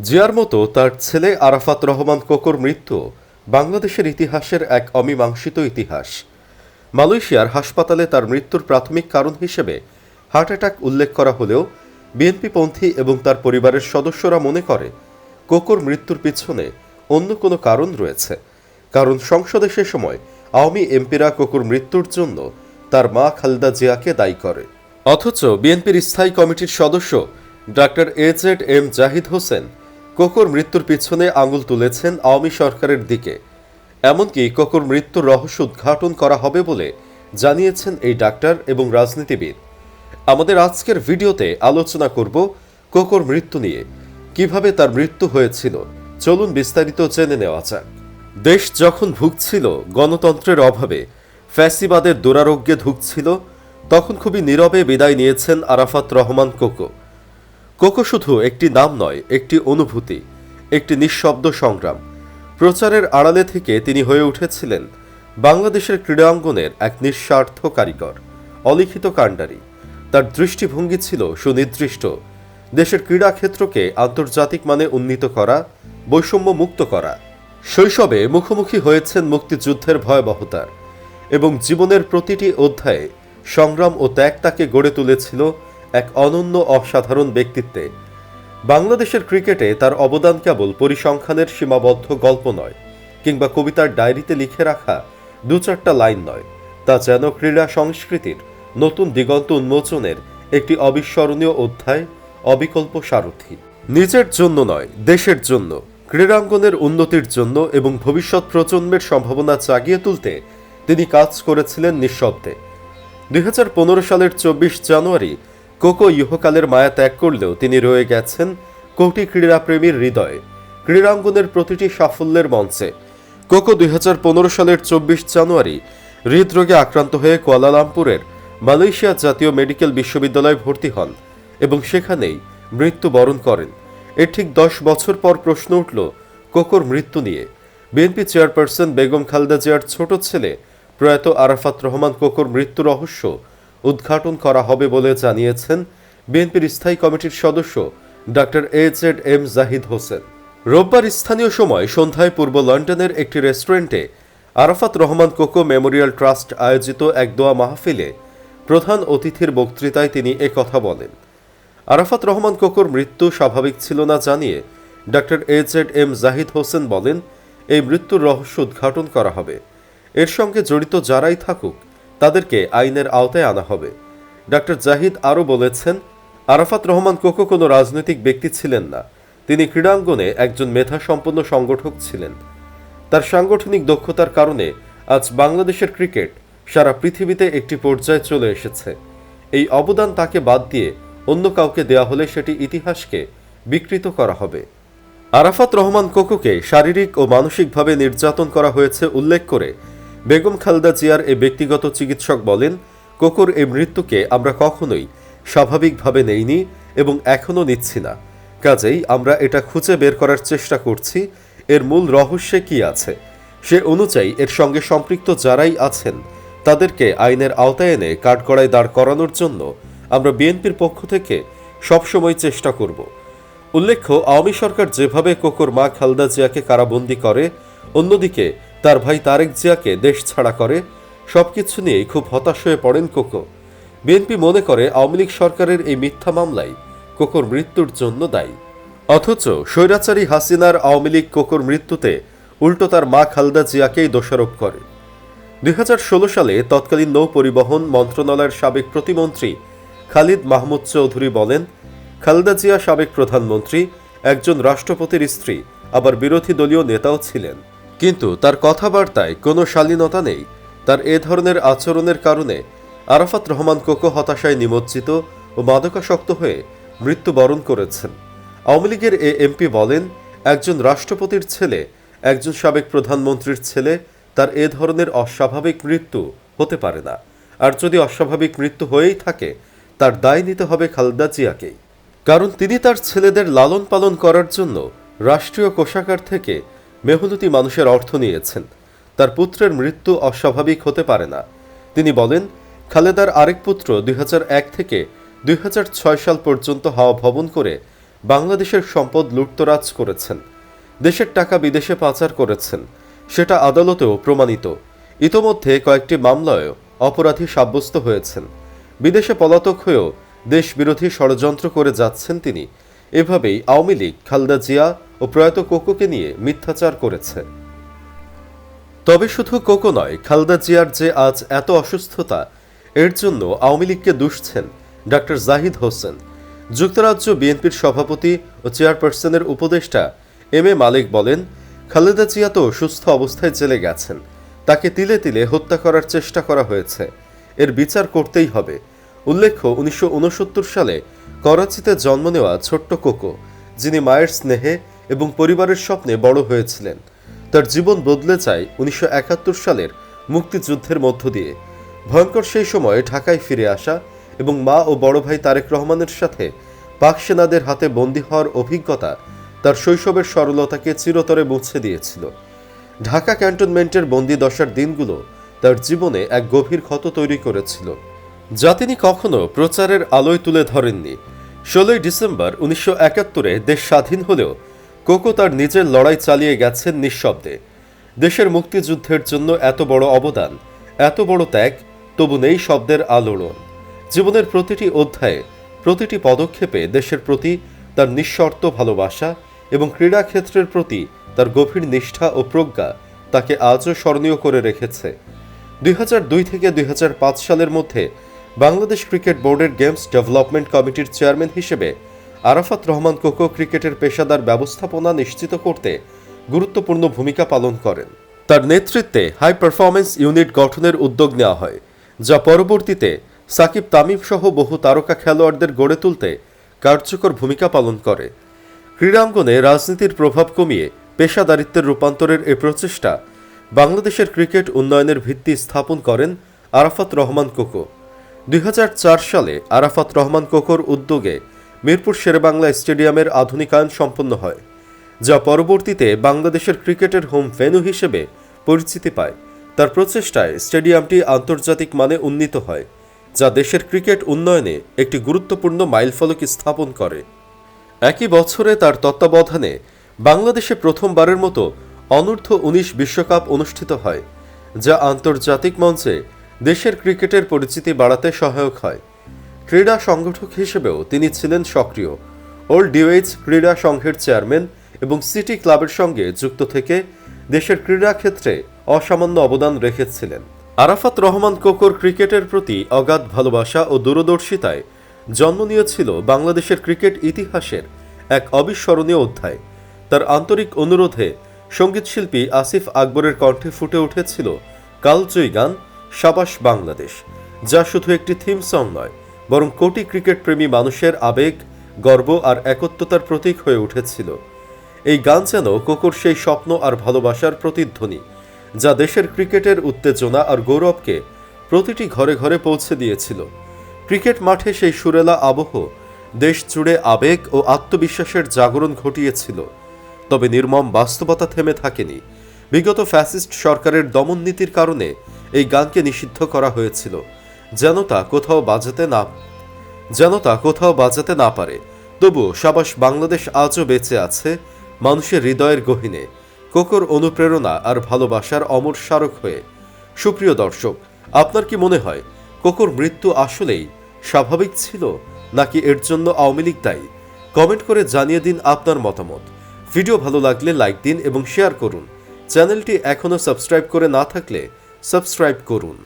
জিয়ার মতো তার ছেলে আরাফাত রহমান কোকোর মৃত্যু বাংলাদেশের ইতিহাসের এক অমীমাংসিত ইতিহাস। মালয়েশিয়ার হাসপাতালে তার মৃত্যুর প্রাথমিক কারণ হিসেবে হার্ট অ্যাটাক উল্লেখ করা হলেও বিএনপিপন্থী এবং তার পরিবারের সদস্যরা মনে করে কোকোর মৃত্যুর পিছনে অন্য কোনো কারণ রয়েছে। কারণ সংসদে সে সময় আওয়ামী এমপিরা কোকোর মৃত্যুর জন্য তার মা খালেদা জিয়াকে দায়ী করে। অথচ বিএনপির স্থায়ী কমিটির সদস্য doctor A Z M Zahid Hossain কোকোর মৃত্যুর পিছনে আঙুল তুলেছেন আওয়ামী সরকারের দিকে। এমনকি কোকোর মৃত্যুর রহস্য উদ্ঘাটন করা হবে বলে জানিয়েছেন এই ডাক্তার এবং রাজনীতিবিদ। আমাদের আজকের ভিডিওতে আলোচনা করব কোকোর মৃত্যু নিয়ে, কীভাবে তার মৃত্যু হয়েছিল। চলুন বিস্তারিত জেনে নেওয়া যাক। দেশ যখন ভুগছিল গণতন্ত্রের অভাবে, ফ্যাসিবাদের দুরারোগ্যে ধুকছিল তখন খুবই নীরবে বিদায় নিয়েছেন আরাফাত রহমান কোকো কোকো শুধু একটি নাম নয়, একটি অনুভূতি, একটি নিঃশব্দ সংগ্রাম। প্রচারের আড়ালে থেকে তিনি হয়ে উঠেছিলেন বাংলাদেশের ক্রীড়াঙ্গনের এক নিঃস্বার্থ কারিগর, অলিখিত কাণ্ডারি। তার দৃষ্টিভঙ্গি ছিল সুনির্দিষ্ট। দেশের ক্রীড়া ক্ষেত্রকে আন্তর্জাতিক মানে উন্নীত করা, বৈষম্য মুক্ত করা। শৈশবে মুখোমুখি হয়েছেন মুক্তিযুদ্ধের ভয়াবহতার এবং জীবনের প্রতিটি অধ্যায়ে সংগ্রাম ও ত্যাগ তাকে গড়ে তুলেছিল এক অনন্য অসাধারণ ব্যক্তিত্বে। বাংলাদেশের ক্রিকেটে তার অবদান কেবল পরিসংখ্যানের সীমাবদ্ধ গল্প নয়, কিংবা কবিতার ডায়েরিতে লিখে রাখা দু চারটা লাইন নয়, তা যেন ক্রীড়া সংস্কৃতির নতুন দিগন্ত উন্মোচনের একটি অবিস্মরণীয় অধ্যায়, অবিকল্প সারথি। নিজের জন্য নয়, দেশের জন্য, ক্রীড়াঙ্গনের উন্নতির জন্য এবং ভবিষ্যৎ প্রজন্মের সম্ভাবনা জাগিয়ে তুলতে তিনি কাজ করেছিলেন নিঃশব্দে। দুই হাজার পনেরো সালের চব্বিশ জানুয়ারি কোকো ইহকালের মায়া ত্যাগ করলেও তিনি রয়ে গেছেন কোটি ক্রীড়াপ্রেমীর হৃদয়ে। ক্রীড়াঙ্গনের প্রতিটি সাফল্যের মঞ্চে। কোকো দুই হাজার পনেরো সালের চব্বিশ জানুয়ারি হৃদরোগে আক্রান্ত হয়ে কুয়ালালামপুরের মালয়েশিয়া জাতীয় মেডিকেল বিশ্ববিদ্যালয়ে ভর্তি হন এবং সেখানেই মৃত্যুবরণ করেন। এর ঠিক দশ বছর পর প্রশ্ন উঠল কোকোর মৃত্যু নিয়ে। বিএনপি চেয়ারপারসন বেগম খালেদা জিয়ার ছোট ছেলে প্রয়াত আরাফাত রহমান কোকোর মৃত্যু রহস্য উদ্ঘাটন করা হবে বলে জানিয়েছেন বিএনপির স্থায়ী কমিটির সদস্য doctor A Z M Zahid Hossain. রোববার স্থানীয় সময় সন্ধ্যায় পূর্ব লন্ডনের একটি রেস্টুরেন্টে আরাফাত রহমান কোকো মেমোরিয়াল ট্রাস্ট আয়োজিত এক দোয়া মাহফিলে প্রধান অতিথির বক্তৃতায় তিনি কথা বলেন। আরাফাত রহমান কোকোর মৃত্যু স্বাভাবিক ছিল না জানিয়ে doctor A Z M Zahid Hossain বলেন, এই মৃত্যুর রহস্য উদ্ঘাটন করা হবে। এর সঙ্গে জড়িত যারাই থাকুক তাদেরকে আইনের আওতায় আনা হবে। ডক্টর জাহিদ আরও বলেছেন, আরাফাত রহমান কোকো কোনো রাজনৈতিক ব্যক্তি ছিলেন না। তিনি ক্রীড়াঙ্গনে একজন মেধা সম্পন্ন সংগঠক ছিলেন। তার সাংগঠনিক দক্ষতার কারণে আজ বাংলাদেশের ক্রিকেট সারা পৃথিবীতে একটি পর্যায়ে চলে এসেছে। এই অবদান তাকে বাদ দিয়ে অন্য কাউকে দেয়া হলে সেটি ইতিহাসকে বিকৃত করা হবে। আরাফাত রহমান কোকোকে শারীরিক ও মানসিকভাবে নির্যাতন করা হয়েছে উল্লেখ করে বেগম খালদা জিয়ার এ ব্যক্তিগত চিকিৎসক বলেন, কোকোর এই মৃত্যুকে আমরা কখনোই স্বাভাবিকভাবে নেইনি এবং এখনও নিচ্ছি না। কাজেই আমরা এটা খুঁজে বের করার চেষ্টা করছি, এর মূল রহস্যে কি আছে? সে অনুযায়ী, এর সঙ্গে সম্পৃক্ত যারাই আছেন, তাদেরকে আইনের আওতায় এনে কাঠগড়ায় দাঁড় করানোর জন্য আমরা বিএনপির পক্ষ থেকে সবসময় চেষ্টা করব। উল্লেখ্য, আওয়ামী সরকার যেভাবে কোকোর মা খালদা জিয়াকে কারাবন্দি করে, অন্যদিকে তার ভাই তারেক জিয়াকে দেশ ছাড়া করে, সবকিছু নিয়েই খুব হতাশ হয়ে পড়েন কোকো। বিএনপি মনে করে আওয়ামী লীগ সরকারের এই মিথ্যা মামলায় কোকোর মৃত্যুর জন্য দায়ী। অথচ স্বৈরাচারী হাসিনার আওয়ামী লীগ কোকোর মৃত্যুতে উল্টো তার মা খালদা জিয়াকেই দোষারোপ করে। দুই হাজার ষোলো সালে তৎকালীন নৌ পরিবহন মন্ত্রণালয়ের সাবেক প্রতিমন্ত্রী খালিদ মাহমুদ চৌধুরী বলেন, খালেদা জিয়া সাবেক প্রধানমন্ত্রী, একজন রাষ্ট্রপতির স্ত্রী, আবার বিরোধী দলীয় নেতাও ছিলেন। কিন্তু তার কথাবার্তায় কোনো শালীনতা নেই। তার এ ধরনের আচরণের কারণে আরাফাত রহমান কোকো হতাশায় নিমজ্জিত ও মাদকাসক্ত হয়ে মৃত্যুবরণ করেছেন। আওয়ামী লীগের এ এমপি বলেন, একজন রাষ্ট্রপতির ছেলে, একজন সাবেক প্রধানমন্ত্রীর ছেলে, তার এ ধরনের অস্বাভাবিক মৃত্যু হতে পারে না। আর যদি অস্বাভাবিক মৃত্যু হয়েই থাকে, তার দায় নিতে হবে খালেদা জিয়াকেই। কারণ তিনি তার ছেলেদের লালন পালন করার জন্য রাষ্ট্রীয় কোষাগার থেকে মেহনতি মানুষের অর্থ নিয়েছেন। তার পুত্রের মৃত্যু অস্বাভাবিক হতে পারে না। তিনি বলেন, খালেদার আরেক পুত্র দুই হাজার এক থেকে দুই সাল পর্যন্ত হাওয়া ভবন করে বাংলাদেশের সম্পদ লুটতরাজ করেছেন। দেশের টাকা বিদেশে পাচার করেছেন। সেটা আদালতেও প্রমাণিত। ইতোমধ্যে কয়েকটি মামলায়ও অপরাধী সাব্যস্ত হয়েছেন। বিদেশে পলাতক হয়েও দেশ বিরোধী ষড়যন্ত্র করে যাচ্ছেন তিনি। এভাবেই আওয়ামী লীগ খালদা জিয়া ও প্রয়াত কোকোকে নিয়ে মিথ্যাচার করেছে। তবে শুধু কোকো নয়, খালদা জিয়ার যে আজ এত অসুস্থতা, এর জন্য আওয়ামী লীগকে দুষছেন ডক্টর জাহিদ হোসেন। যুক্তরাজ্য বিএনপির সভাপতি ও চেয়ারপারসনের উপদেষ্টা এম এ মালিক বলেন, খালেদা জিয়া তো সুস্থ অবস্থায় জেলে গেছেন। তাকে তিলে তিলে হত্যা করার চেষ্টা করা হয়েছে। এর বিচার করতেই হবে। উল্লেখ্য, উনিশশো উনসত্তর সালে করাচিতে জন্ম নেওয়া ছোট্ট কোকো, যিনি মায়ের স্নেহে এবং পরিবারের স্বপ্নে বড় হয়েছিলেন। তার জীবন বদলে যায় উনিশশো একাত্তর সালের মুক্তিযুদ্ধের মধ্য দিয়ে। ভয়ঙ্কর সেই সময়ে ঢাকায় ফিরে আসা এবং মা ও বড় ভাই তারেক রহমানের সাথে পাক সেনাদের হাতে বন্দী হওয়ার অভিজ্ঞতা তার শৈশবের সরলতাকে চিরতরে মুছে দিয়েছিল। ঢাকা ক্যান্টনমেন্টের বন্দি দশার দিনগুলো তার জীবনে এক গভীর ক্ষত তৈরি করেছিল। যা তিনি কখনো প্রচারের আলোয় তুলে ধরেননি। ষোলোই ডিসেম্বর উনিশশো দেশ স্বাধীন হলেও কোকো তার নিজের লড়াই চালিয়ে গেছেন নিঃশব্দে। দেশের মুক্তিযুদ্ধের জন্য এত বড় অবদান, এত বড় ত্যাগ, তবু নেই শব্দের আলোড়ন। জীবনের প্রতিটি অধ্যায়ে, প্রতিটি পদক্ষেপে দেশের প্রতি তার নিঃশর্ত ভালোবাসা এবং ক্রীড়াক্ষেত্রের প্রতি তার গভীর নিষ্ঠা ও প্রজ্ঞা তাকে আজও স্মরণীয় করে রেখেছে। দুই হাজার দুই থেকে দুই হাজার পাঁচ সালের মধ্যে বাংলাদেশ ক্রিকেট বোর্ডের গেমস ডেভেলপমেন্ট কমিটির চেয়ারম্যান হিসেবে আরাফাত রহমান কোকো ক্রিকেটের পেশাদার ব্যবস্থাপনা নিশ্চিত করতে গুরুত্বপূর্ণ ভূমিকা পালন করেন। তার নেতৃত্বে হাই পারফরমেন্স ইউনিট গঠনের উদ্যোগ নেওয়া হয়, যা পরবর্তীতে সাকিব তামিম সহ বহু তারকা খেলোয়াড়দের গড়ে তুলতে কার্যকর ভূমিকা পালন করে। ক্রীড়াঙ্গনে রাজনীতির প্রভাব কমিয়ে পেশাদারিত্বের রূপান্তরের এ প্রচেষ্টা বাংলাদেশের ক্রিকেট উন্নয়নের ভিত্তি স্থাপন করেন আরাফাত রহমান কোকো। দুই হাজার চার সালে আরাফাত রহমান কোকোর উদ্যোগে মিরপুর শেরেবাংলা স্টেডিয়ামের আধুনিকায়ন সম্পন্ন হয়, যা পরবর্তীতে বাংলাদেশের ক্রিকেটের হোম ভেন্যু হিসেবে পরিচিতি পায়। তার প্রচেষ্টায় স্টেডিয়ামটি আন্তর্জাতিক মানে উন্নীত হয়, যা দেশের ক্রিকেট উন্নয়নে একটি গুরুত্বপূর্ণ মাইলফলক স্থাপন করে। একই বছরে তার তত্ত্বাবধানে বাংলাদেশে প্রথমবারের মতো অনূর্ধ্ব উনিশ বিশ্বকাপ অনুষ্ঠিত হয়, যা আন্তর্জাতিক মঞ্চে দেশের ক্রিকেটের পরিচিতি বাড়াতে সহায়ক হয়। ক্রীড়া সংগঠক হিসেবেও তিনি ছিলেন সক্রিয়। ওল্ড ডিওয়েজ ক্রীড়া সংঘের চেয়ারম্যান এবং সিটি ক্লাবের সঙ্গে যুক্ত থেকে দেশের ক্রীড়া ক্ষেত্রে অসামান্য অবদান রেখেছিলেন। আরাফাত রহমান কোকর ক্রিকেটের প্রতি অগাধ ভালোবাসা ও দূরদর্শিতায় জন্ম নিয়েছিল বাংলাদেশের ক্রিকেট ইতিহাসের এক অবিস্মরণীয় অধ্যায়। তার আন্তরিক অনুরোধে সঙ্গীতশিল্পী আসিফ আকবরের কণ্ঠে ফুটে উঠেছিল কালজয়ী গান সাবাস বাংলাদেশ, যা শুধু একটি থিম সং নয়, বরং কোটি ক্রিকেট প্রেমী মানুষের আবেগ, গর্ব আর একত্বতার প্রতীক হয়ে উঠেছিল। এই গান যেন কোকর সেই স্বপ্ন আর ভালোবাসার প্রতিধ্বনি, যা দেশের ক্রিকেটের উত্তেজনা আর গৌরবকে প্রতিটি ঘরে ঘরে পৌঁছে দিয়েছিল। ক্রিকেট মাঠে সেই সুরেলা আবহ, দেশ জুড়ে আবেগ ও আত্মবিশ্বাসের জাগরণ ঘটিয়েছিল। তবে নির্মম বাস্তবতা থেমে থাকেনি। বিগত ফ্যাসিস্ট সরকারের দমন নীতির কারণে এই গানকে নিষিদ্ধ করা হয়েছিল। যেন তা কোথাও বাজাতে না যেন তা কোথাও বাজাতে না পারে। তবুও সাবাস বাংলাদেশ আজও বেঁচে আছে মানুষের হৃদয়ের গহিনে। কোকর অনুপ্রেরণা আর ভালোবাসার অমর স্মারক হয়ে। সুপ্রিয় দর্শক, আপনার কি মনে হয়, কোকর মৃত্যু আসলেই স্বাভাবিক ছিল, নাকি এর জন্য আওয়ামী লীগ দায়ী? কমেন্ট করে জানিয়ে দিন আপনার মতামত। ভিডিও ভালো লাগলে লাইক দিন এবং শেয়ার করুন। চ্যানেলটি এখনও সাবস্ক্রাইব করে না থাকলে সাবস্ক্রাইব করুন